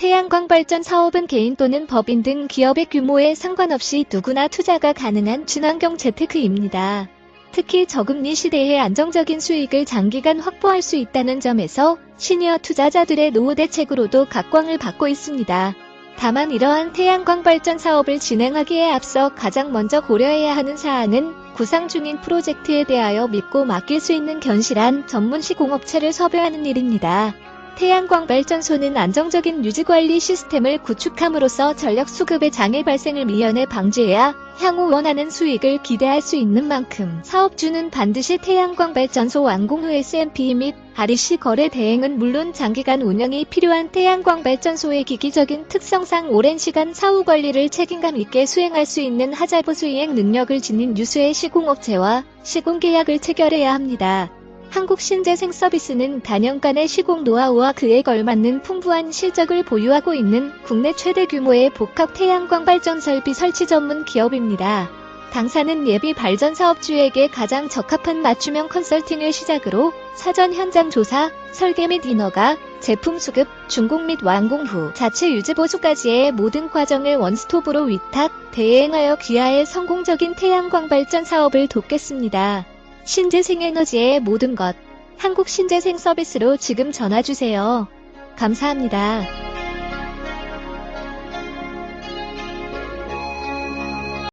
태양광 발전 사업은 개인 또는 법인 등 기업의 규모에 상관없이 누구나 투자가 가능한 친환경 재테크입니다. 특히 저금리 시대에 안정적인 수익을 장기간 확보할 수 있다는 점에서 시니어 투자자들의 노후 대책으로도 각광을 받고 있습니다. 다만 이러한 태양광 발전 사업을 진행하기에 앞서 가장 먼저 고려해야 하는 사항은 구상 중인 프로젝트에 대하여 믿고 맡길 수 있는 견실한 전문 시 공업체를 섭외하는 일입니다. 태양광 발전소는 안정적인 유지 관리 시스템을 구축함으로써 전력 수급의 장애 발생을 미연에 방지해야 향후 원하는 수익을 기대할 수 있는 만큼 사업주는 반드시 태양광 발전소 완공 후 S&P 및 REC 거래 대행은 물론 장기간 운영이 필요한 태양광 발전소의 기기적인 특성상 오랜 시간 사후 관리를 책임감 있게 수행할 수 있는 하자부 수행 능력을 지닌 유수의 시공업체와 시공 계약을 체결해야 합니다. 한국신재생 서비스는 단연간의 시공 노하우와 그에 걸맞는 풍부한 실적을 보유하고 있는 국내 최대 규모의 복합 태양광 발전 설비 설치 전문 기업입니다. 당사는 예비 발전 사업주에게 가장 적합한 맞춤형 컨설팅을 시작으로 사전 현장 조사, 설계 및 인허가, 제품 수급, 준공 및 완공 후 자체 유지 보수까지의 모든 과정을 원스톱으로 위탁, 대행하여 귀하의 성공적인 태양광 발전 사업을 돕겠습니다. 신재생에너지의 모든 것. 한국 신재생 서비스로 지금 전화 주세요. 감사합니다.